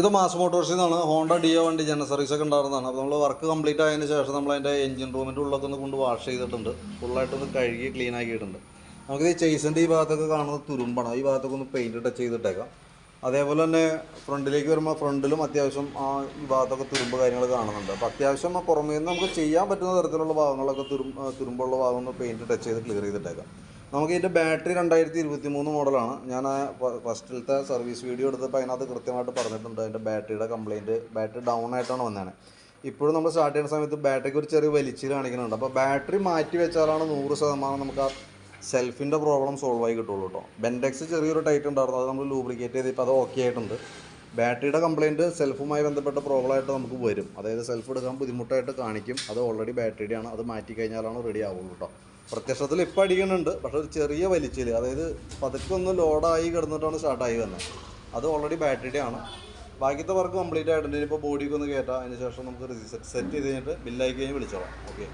ഇത് മാസ് മോട്ടോഴ്സിൽ നിന്നാണ് ഹോണ്ട ഡിയോ വണ്ടി ജനറൽ സർവീസ് ഒക്കെ ഉണ്ടായിരുന്നതാണ്. അപ്പോൾ നമ്മൾ വർക്ക് കംപ്ലീറ്റ് ആയതിന് ശേഷം നമ്മൾ അതിന്റെ എഞ്ചിൻ റൂമിന്റെ ഉള്ളൊക്കെ ഒന്ന് കൊണ്ട് വാഷ് ചെയ്തിട്ടുണ്ട്. ഫുള്ളായിട്ടൊന്ന് കഴുകി ക്ലീൻ ആക്കിയിട്ടുണ്ട്. നമുക്കിത് ചേസിന്റെ ഈ ഭാഗത്തൊക്കെ കാണുന്നത് തുരുമ്പാണ്. ഈ ഭാഗത്തൊക്കെ ഒന്ന് പെയിന്റ് ടച്ച് ചെയ്തിട്ടേക്കാം. അതേപോലെ തന്നെ ഫ്രണ്ടിലേക്ക് വരുമ്പോൾ ഫ്രണ്ടിലും അത്യാവശ്യം ആ ഈ ഭാഗത്തൊക്കെ തുരുമ്പ് കാര്യങ്ങൾ കാണുന്നുണ്ട്. അപ്പോൾ അത്യാവശ്യം പുറമേ നിന്ന് നമുക്ക് ചെയ്യാൻ പറ്റുന്ന തരത്തിലുള്ള ഭാഗങ്ങളൊക്കെ തുരുമ്പ് തുരുമ്പുള്ള ഭാഗം ഒന്ന് പെയിന്റ് ടച്ച് ചെയ്ത് ക്ലിയർ ചെയ്തിട്ടേക്കാം. നമുക്ക് ഇതിന്റെ ബാറ്ററി രണ്ടായിരത്തി ഇരുപത്തി മൂന്ന് മോഡലാണ്. ഞാൻ ഫസ്റ്റിലത്തെ സർവീസ് വീഡിയോ എടുത്തപ്പോൾ അതിനകത്ത് കൃത്യമായിട്ട് പറഞ്ഞിട്ടുണ്ട്. അതിന്റെ ബാറ്ററിയുടെ കംപ്ലയിന്റ് ബാറ്ററി ഡൗൺ ആയിട്ടാണ് വന്നതാണ് ഇപ്പോഴും നമ്മൾ സ്റ്റാർട്ട് ചെയ്യുന്ന സമയത്ത് ബാറ്ററിക്ക് ഒരു ചെറിയ വലിച്ചിൽ കാണിക്കുന്നുണ്ട്. അപ്പോൾ ബാറ്ററി മാറ്റി വെച്ചാലാണ് നൂറ് ശതമാനം നമുക്ക് ആ സെൽഫിന്റെ പ്രോബ്ലം സോൾവ് ആയി കിട്ടുള്ളൂ കേട്ടോ ബെൻഡെക്സ് ചെറിയൊരു ടൈറ്റ് ഉണ്ടായിരുന്നു. അത് നമ്മൾ ലൂബ്രിക്കേറ്റ് ചെയ്ത് ഇപ്പോൾ അത് ഓക്കെ ആയിട്ടുണ്ട്. ബാറ്ററിയുടെ കംപ്ലയിന്റ് സെൽഫുമായി ബന്ധപ്പെട്ട പ്രോബ്ലം ആയിട്ട് നമുക്ക് വരും. അതായത് സെൽഫ് എടുക്കാൻ ബുദ്ധിമുട്ടായിട്ട് കാണിക്കും. അത് ഓൾറെഡി ബാറ്ററിയുടെ ആണ്. അത് മാറ്റി കഴിഞ്ഞാലാണ് റെഡി ആവുള്ളൂ കേട്ടോ പ്രത്യക്ഷത്തിൽ ഇപ്പോൾ അടിക്കുന്നുണ്ട്. പക്ഷേ ഒരു ചെറിയ വലിച്ചിൽ അതായത് പതുക്കെ ഒന്ന് ലോഡായി കിടന്നിട്ടാണ് സ്റ്റാർട്ടായി വന്നത് അത് ഓൾറെഡി ബാറ്ററിയുടെ ആണ്. വർക്ക് കംപ്ലീറ്റ് ആയിട്ടുണ്ട്. ഇനിയിപ്പോൾ ബോഡിക്ക് ഒന്ന് കയറ്റാം അതിന് ശേഷം നമുക്ക് സെറ്റ് ചെയ്ത് കഴിഞ്ഞിട്ട് ബില്ലായി കഴിഞ്ഞ് വിളിച്ചോളാം. ഓക്കെ